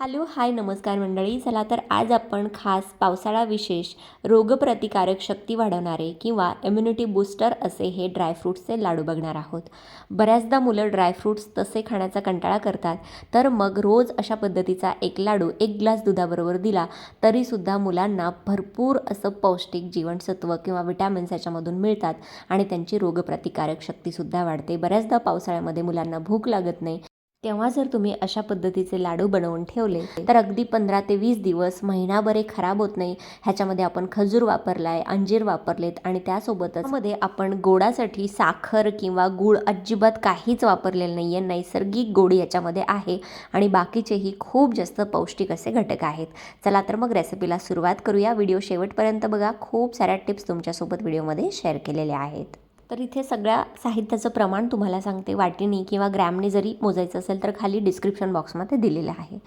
Hello hi नमस्कार मंडळी. चला तर आज आपण खास पावसाळा विशेष रोगप्रतिकारक शक्ती वाढवणारे किंवा इम्युनिटी बूस्टर असे हे ड्रायफ्रूट्सचे लाडू बघणार आहोत. बऱ्याचदा मुलं ड्रायफ्रूट्स तसे खाण्याचा कंटाळा करतात तर मग रोज अशा पद्धतीचा एक लाडू एक ग्लास दुधाबरोबर दिला तरीसुद्धा मुलांना भरपूर असं पौष्टिक जीवनसत्व किंवा विटॅमिन्स याच्यामधून मिळतात आणि त्यांची रोगप्रतिकारक शक्तीसुद्धा वाढते. बऱ्याचदा पावसाळ्यामध्ये मुलांना भूक लागत नाही तेव्हा जर तुम्ही अशा पद्धतीचे लाडू बनवून ठेवले तर अगदी पंधरा ते वीस दिवस महिनाभर हे खराब होत नाही. ह्याच्यामध्ये आपण खजूर वापरलाय अंजीर वापरलेत आणि त्यासोबतच मध्ये आपण गोडासाठी साखर किंवा गूळ अजिबात काहीच वापरलेलं नाही आहे नैसर्गिक गोडी याच्यामध्ये आहे आणि बाकीचेही खूप जास्त पौष्टिक असे घटक आहेत. चला तर मग रेसिपीला सुरुवात करूया. व्हिडिओ शेवटपर्यंत बघा. खूप साऱ्या टिप्स तुमच्यासोबत व्हिडिओमध्ये शेअर केलेल्या आहेत. तर इथे सगळ्या साहित्याचं प्रमाण तुम्हाला सांगते. वाटीने किंवा ग्रॅमने जरी मोजायचं असेल तर खाली डिस्क्रिप्शन बॉक्समध्ये दिलेलं आहे.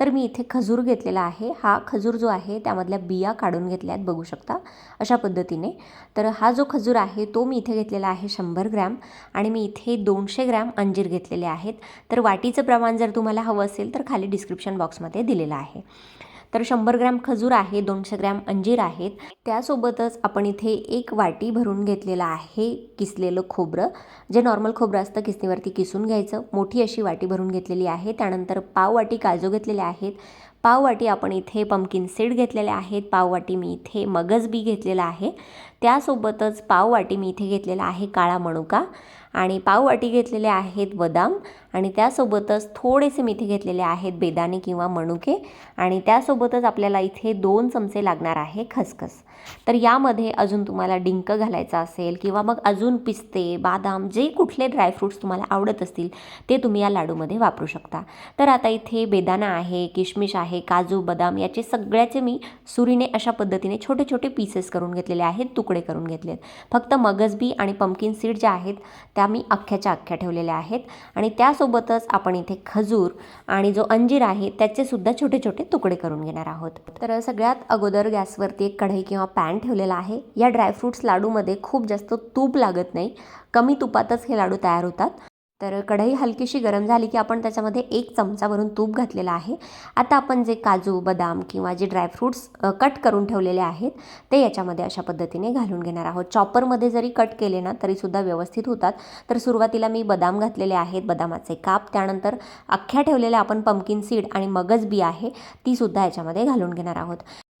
तर मी इथे खजूर घेतलेला आहे. हा खजूर जो आहे त्यामधल्या बिया काढून घेतल्या आहेत बघू शकता. अशा पद्धतीने. तर हा जो खजूर आहे तो मी इथे घेतलेला आहे शंभर ग्रॅम आणि मी इथे दोनशे ग्रॅम अंजीर घेतलेले आहेत. तर वाटीचं प्रमाण जर तुम्हाला हवं असेल तर खाली डिस्क्रिप्शन बॉक्समध्ये दिलेलं आहे. तर शंभर ग्रॅम खजूर आहे दोनशे ग्रॅम अंजीर आहेत. त्यासोबतच आपण इथे एक वाटी भरून घेतलेलं आहे किसलेलं खोबरं. जे नॉर्मल खोबरं असतं किसणीवरती किसून घ्यायचं. मोठी अशी वाटी भरून घेतलेली आहे. त्यानंतर पाव वाटी काजू घेतलेले आहेत. पाववाटी आपण इथे पंपकिन सीड घेतलेले आहेत पाववाटी मी इथे मगज बी घेतलेला आहे. त्यासोबतच पाववाटी मी इथे घेतलेला आहे काळा मणुका आणि पाववाटी घेतलेले आहेत बदाम आणि त्यासोबतच थोडेसे मी इथे घेतलेले आहेत बेदाणे किंवा मणुके आणि त्यासोबतच आपल्याला इथे दोन चमचे लागणार आहे खसखस. तर यामध्ये अजून तुम्हाला डिंक घालायचा असेल किंवा मग अजून पिस्ते बादाम जे कुठले ड्रायफ्रूट्स तुम्हाला आवडत असतील ते तुम्ही या लाडूमध्ये वापरू शकता. तर आता इथे बेदाना आहे किशमिश आहे काजू बदाम याचे सगळ्याचे मी सुरीने अशा पद्धतीने छोटे छोटे पीसेस करून घेतलेले आहेत तुकडे करून घेतले आहेत. फक्त मगजबी आणि पंपकिन सीड ज्या आहेत त्या मी अख्ख्याच्या अख्ख्या ठेवलेल्या आहेत. आणि त्यासोबतच आपण इथे खजूर आणि जो अंजीर आहे त्याचेसुद्धा छोटे छोटे तुकडे करून घेणार आहोत. तर सगळ्यात अगोदर गॅसवरती एक कढई किंवा पॅन ठेवलेला आहे. या ड्रायफ्रूट्स लाडूमध्ये खूप जास्त तूप लागत नाही. कमी तुपातच हे लाडू तयार होतात. तर कढई हलकीशी गरम झाली की आपण त्याच्यामध्ये एक चमचा भरून तूप घातलेला आहे. आता आपण जे काजू बदाम किंवा जे ड्रायफ्रूट्स कट करून ठेवलेले आहेत ते याच्यामध्ये अशा पद्धतीने घालून घेणार आहोत. चॉपरमध्ये जरी कट केले ना तरीसुद्धा व्यवस्थित होतात. तर सुरुवातीला मी बदाम घातलेले आहेत. बदामाचे काप त्यानंतर अख्ख्या ठेवलेल्या आपण पंपकिन सीड आणि मगज बी आहे तीसुद्धा याच्यामध्ये घालून घेणार आहोत.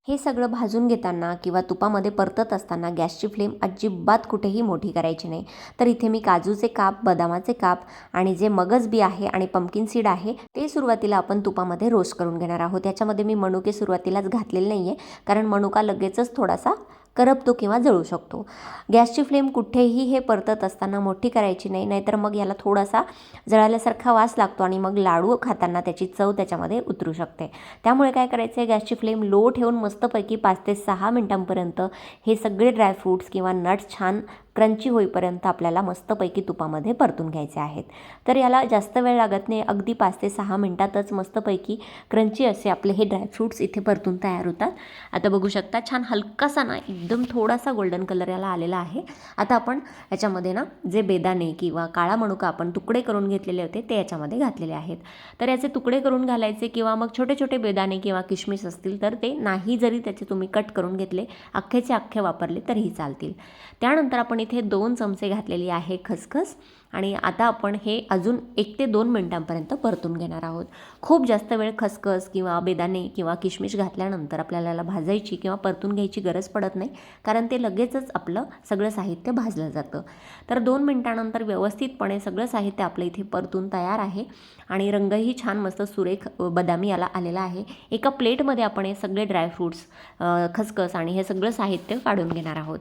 हे सगळं भाजून घेताना किंवा तुपामध्ये परतत असताना गॅसची फ्लेम अजिबात कुठेही मोठी करायची नाही. तर इथे मी काजूचे काप बदामाचे काप आणि जे मगज बी आहे आणि पंपकिन सीड आहे ते सुरुवातीला आपण तुपामध्ये रोस्ट करून घेणार आहोत. याच्यामध्ये मी मनुके सुरुवातीलाच घातलेले नाही आहे कारण मनुका लगेचच थोडासा करपतो किंवा जळू शकतो. गॅसची फ्लेम कुठेही हे परतत असताना मोठी करायची नाही नाहीतर मग याला थोडासा जळाल्यासारखा वास लागतो आणि मग लाडू खाताना त्याची चव त्याच्यामध्ये उतरू शकते. त्यामुळे काय करायचं आहे गॅसची फ्लेम लो ठेवून मस्तपैकी पाच ते सहा मिनटांपर्यंत हे सगळे ड्रायफ्रूट्स किंवा नट्स छान क्रंची होईपर्यंत आपल्याला मस्तपैकी तुपामध्ये परतून घ्यायचे आहेत. तर याला जास्त वेळ लागत नाही अगदी पाच ते सहा मिनटातच मस्तपैकी क्रंची असे आपले हे ड्रायफ्रूट्स इथे परतून तयार होतात. आता बघू शकता छान हलकासा ना एकदम थोडासा गोल्डन कलर याला आलेला आहे. आता आपण याच्यामध्ये ना जे बेदाणे किंवा काळा मणुका आपण तुकडे करून घेतलेले होते ते याच्यामध्ये घातलेले आहेत. तर याचे तुकडे करून घालायचे किंवा मग छोटे छोटे बेदाणे किंवा किशमिश असतील तर ते नाही जरी त्याचे तुम्ही कट करून घेतले अख्खेचे अख्खे वापरले तरीही चालतील. त्यानंतर आपण इथे दोन चमचे घातलेली आहे खसखस आणि आता आपण हे अजून एक ते दोन मिनटांपर्यंत परतून घेणार आहोत. खूप जास्त वेळ खसखस किंवा बेदाणे किंवा किशमिश घातल्यानंतर आपल्याला भाजायची किंवा परतून घ्यायची गरज पडत नाही कारण ते लगेचच आपलं सगळं साहित्य भाजलं जातं. तर दोन मिनटानंतर व्यवस्थितपणे सगळं साहित्य आपलं इथे परतून तयार आहे आणि रंगही छान मस्त सुरेख बदामी याला आलेला आहे. एका प्लेटमध्ये आपण हे सगळे ड्रायफ्रूट्स खसखस आणि हे सगळं साहित्य काढून घेणार आहोत.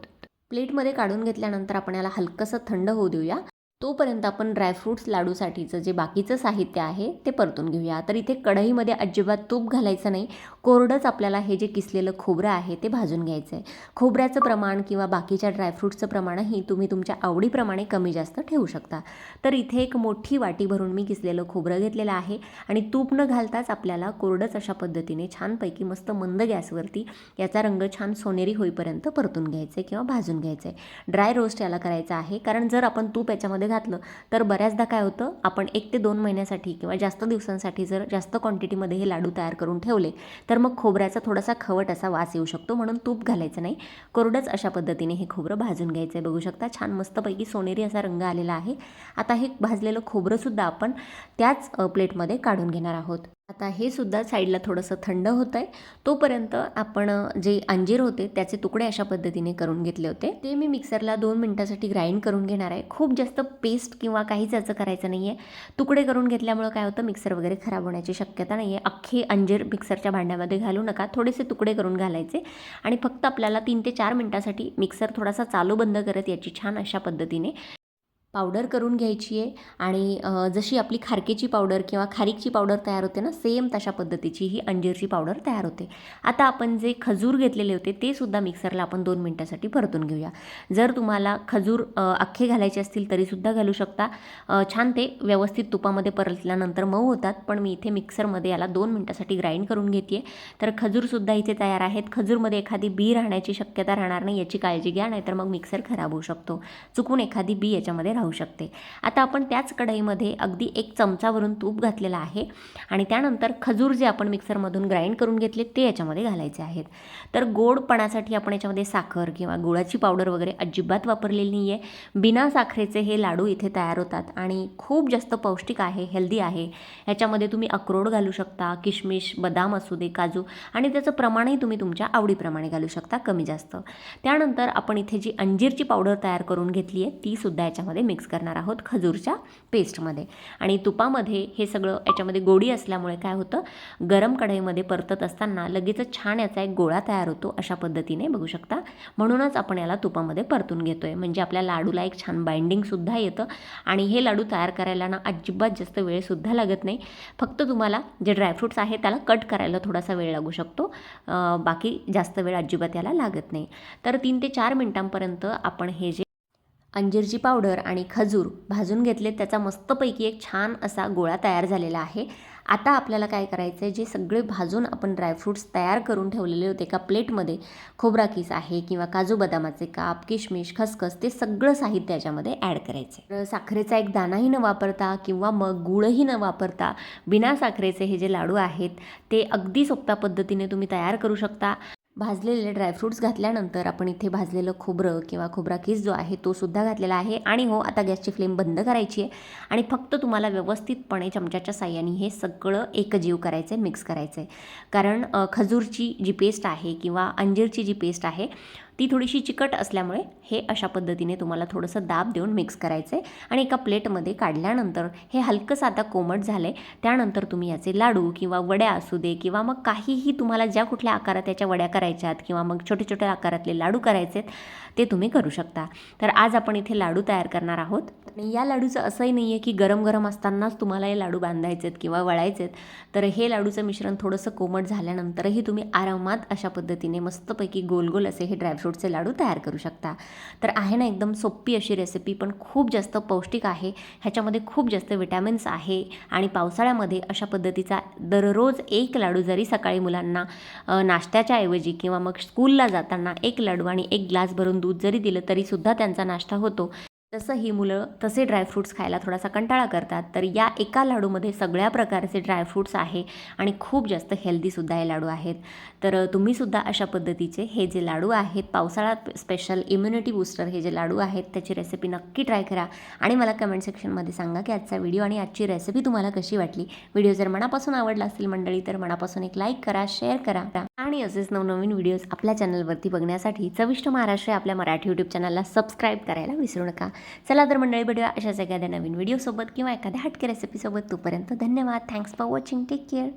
प्लेटमध्ये काढून घेतल्यानंतर आपण याला हलकंसं थंड होऊ देऊया. तोपर्यंत आपण ड्रायफ्रूट्स लाडूसाठीचं जे बाकीचं साहित्य आहे ते परतून घेऊया. तर इथे कढईमध्ये अजिबात तूप घालायचं नाही. कोरडंच आपल्याला हे जे किसलेलं खोबरं आहे ते भाजून घ्यायचं आहे खोबऱ्याचं प्रमाण किंवा बाकीच्या ड्रायफ्रूट्सचं प्रमाणही तुम्ही तुमच्या आवडीप्रमाणे कमी जास्त ठेवू शकता. तर इथे एक मोठी वाटी भरून मी किसलेलं खोबरं घेतलेलं आहे आणि तूप न घालताच आपल्याला कोरडंच अशा पद्धतीने छानपैकी मस्त मंद गॅसवरती याचा रंग छान सोनेरी होईपर्यंत परतून घ्यायचं आहे किंवा भाजून घ्यायचं आहे ड्राय रोस्ट याला करायचा आहे. कारण जर आपण तूप याच्यामध्ये घातलं तर बऱ्याचदा काय होतं आपण एक ते दोन महिन्यासाठी किंवा जास्त दिवसांसाठी जर जास्त क्वांटिटीमध्ये हे लाडू तयार करून ठेवले तर मग खोबऱ्याचा थोडासा खवट असा वास येऊ शकतो म्हणून तूप घालायचं नाही. कोरडंच अशा पद्धतीने हे खोबरं भाजून घ्यायचं आहे बघू शकता. छान मस्तपैकी सोनेरी असा रंग आलेला आहे. आता हे भाजलेलं खोबरंसुद्धा आपण त्याच प्लेटमध्ये काढून घेणार आहोत. आता हे सुद्धा साईडला थोडंसं थंड होतं आहे तोपर्यंत आपण जे अंजीर होते त्याचे तुकडे अशा पद्धतीने करून घेतले होते. ते मी मिक्सरला दोन मिनटासाठी ग्राइंड करून घेणार आहे. खूप जास्त पेस्ट किंवा काहीच याचं करायचं नाही आहे तुकडे करून घेतल्यामुळं काय होतं मिक्सर वगैरे खराब होण्याची शक्यता नाही आहे अख्खे अंजीर मिक्सरच्या भांड्यामध्ये घालू नका. थोडेसे तुकडे करून घालायचे. आणि फक्त आपल्याला तीन ते चार मिनटासाठी मिक्सर थोडासा चालू बंद करत याची छान अशा पद्धतीने पावडर करून घ्यायची आहे. आणि जशी आपली खारकेची पावडर किंवा खारीकची पावडर तयार होते ना सेम तशा पद्धतीची ही अंजीरची पावडर तयार होते. आता आपण जे खजूर घेतलेले होते ते सुद्धा मिक्सरला आपण दोन मिनटासाठी परतून घेऊया. जर तुम्हाला खजूर अख्खे घालायचे असतील तरीसुद्धा घालू शकता. छान ते व्यवस्थित तुपामध्ये परतल्यानंतर मऊ होतात पण मी इथे मिक्सरमध्ये याला दोन मिनटासाठी ग्राइंड करून घेते तर खजूरसुद्धा इथे तयार आहेत. खजूरमध्ये एखादी बी राहण्याची शक्यता राहणार नाही याची काळजी घ्या नाहीतर मग मिक्सर खराब होऊ शकतो. चुकून एखादी बी याच्यामध्ये राहू शकते. आता आपण त्याच कढईमध्ये अगदी एक चमचावरून तूप घातलेलं आहे आणि त्यानंतर खजूर जे आपण मिक्सरमधून ग्राइंड करून घेतले ते याच्यामध्ये घालायचे आहेत. तर गोडपणासाठी आपण याच्यामध्ये साखर किंवा गुळाची पावडर वगैरे अजिबात वापरलेली नाही आहे बिना साखरेचे हे लाडू इथे तयार होतात आणि खूप जास्त पौष्टिक आहे हेल्दी आहे. ह्याच्यामध्ये तुम्ही अक्रोड घालू शकता किशमिश बदाम असू दे काजू आणि त्याचं प्रमाणही तुम्ही तुमच्या आवडीप्रमाणे घालू शकता कमी जास्त. त्यानंतर आपण इथे जी अंजीरची पावडर तयार करून घेतली आहे ती सुद्धा याच्यामध्ये मिक्स मिक्स करणार आहोत खजूरच्या पेस्टमध्ये. आणि तुपामध्ये हे सगळं याच्यामध्ये गोडी असल्यामुळे काय होतं गरम कढईमध्ये परतत असताना लगेचच छान याचा एक गोळा तयार होतो अशा पद्धतीने बघू शकता. म्हणूनच आपण याला तुपामध्ये परतून घेतो आहे म्हणजे आपल्या लाडूला एक छान बाइंडिंगसुद्धा येतं. आणि हे लाडू तयार करायला ना अजिबात जास्त वेळसुद्धा लागत नाही. फक्त तुम्हाला जे ड्रायफ्रुट्स आहे त्याला कट करायला थोडासा वेळ लागू शकतो. बाकी जास्त वेळ अजिबात याला लागत नाही. तर तीन ते चार मिनटांपर्यंत आपण हे जे अंजीरची पावडर आणि खजूर भाजून घेतले. त्याचा मस्तपैकी एक छान असा गोळा तयार झालेला आहे. आता आपल्याला काय करायचं आहे जे सगळे भाजून आपण ड्रायफ्रूट्स तयार करून ठेवलेले होते एका प्लेटमध्ये खोबरा किस आहे किंवा काजू बदामाचे काप किशमिश खसखस ते सगळं साहित्य याच्यामध्ये ॲड करायचं आहे. तर साखरेचा एक दाणाही न वापरता किंवा मग गुळही न वापरता बिना साखरेचे हे जे लाडू आहेत ते अगदी सोप्या पद्धतीने तुम्ही तयार करू शकता. भाजलेले ड्रायफ्रूट्स घातल्यानंतर आपण इथे भाजलेलं खोबरं किंवा खोबरा किस जो आहे तो सुद्धा घातलेला आहे. आणि हो आता गॅसची फ्लेम बंद करायची आहे. आणि फक्त तुम्हाला व्यवस्थितपणे चमच्याच्या साह्याने हे सगळं एकजीव करायचं आहे मिक्स करायचं आहे कारण खजूरची जी पेस्ट आहे किंवा अंजीरची जी पेस्ट आहे ती थोडीशी चिकट असल्यामुळे हे अशा पद्धतीने तुम्हाला थोडंसं दाब देऊन मिक्स करायचं आहे आणि एका प्लेटमध्ये काढल्यानंतर हे हलकंसं आता कोमट झालं आहे त्यानंतर तुम्ही याचे लाडू किंवा वड्या असू दे किंवा मग काहीही तुम्हाला ज्या कुठल्या आकारात त्याच्या वड्या करायच्यात किंवा मग छोटे छोटे आकारातले लाडू करायचे आहेत ते तुम्ही करू शकता. तर आज आपण इथे लाडू तयार करणार आहोत. आणि या लाडूचं असंही नाही आहे की गरम गरम असतानाच तुम्हाला हे लाडू बांधायचे आहेत किंवा वळायचे आहेत तर हे लाडूचं मिश्रण थोडंसं कोमट झाल्यानंतरही तुम्ही आरामात अशा पद्धतीने मस्तपैकी गोल गोल असे हे ड्रायफ्रूटचे लाडू तयार करू शकता. तर आहे ना एकदम सोपी अशी रेसिपी पण खूप जास्त पौष्टिक आहे. ह्याच्यामध्ये खूप जास्त विटॅमिन्स आहे आणि पावसाळ्यामध्ये अशा पद्धतीचा दररोज एक लाडू जरी सकाळी मुलांना नाश्त्याच्या ऐवजी किंवा मग स्कूलला जाताना एक लाडू आणि एक ग्लास भरून दूध जरी दिलं तरीसुद्धा त्यांचा नाश्ता होतो. तसं ही मुलं तसे ड्रायफ्रूट्स खायला थोडासा कंटाळा करतात. तर या एका लाडूमध्ये सगळ्या प्रकारचे ड्रायफ्रूट्स आहे आणि खूप जास्त हेल्दीसुद्धा हे लाडू आहेत. तर तुम्हीसुद्धा अशा पद्धतीचे हे जे लाडू आहेत पावसाळ्यात स्पेशल इम्युनिटी बूस्टर हे जे लाडू आहेत त्याची रेसिपी नक्की ट्राय करा आणि मला कमेंट सेक्शनमध्ये सांगा की आजचा व्हिडिओ आणि आजची रेसिपी तुम्हाला कशी वाटली? व्हिडिओ जर मनापासून आवडला असेल मंडळी तर मनापासून एक लाईक करा शेअर करा. आणि असेच नवनवीन व्हिडिओज आपल्या चॅनलवरती बघण्यासाठी चविष्ट महाराष्ट्र आपल्या मराठी यूट्यूब चॅनलला सबस्क्राईब करायला विसरू नका. चला तर मंडळी भेटूया अशाच एखाद्या नवीन व्हिडिओसोबत किंवा एखाद्या हटके रेसिपीसोबत तोपर्यंत धन्यवाद. Thanks for watching take care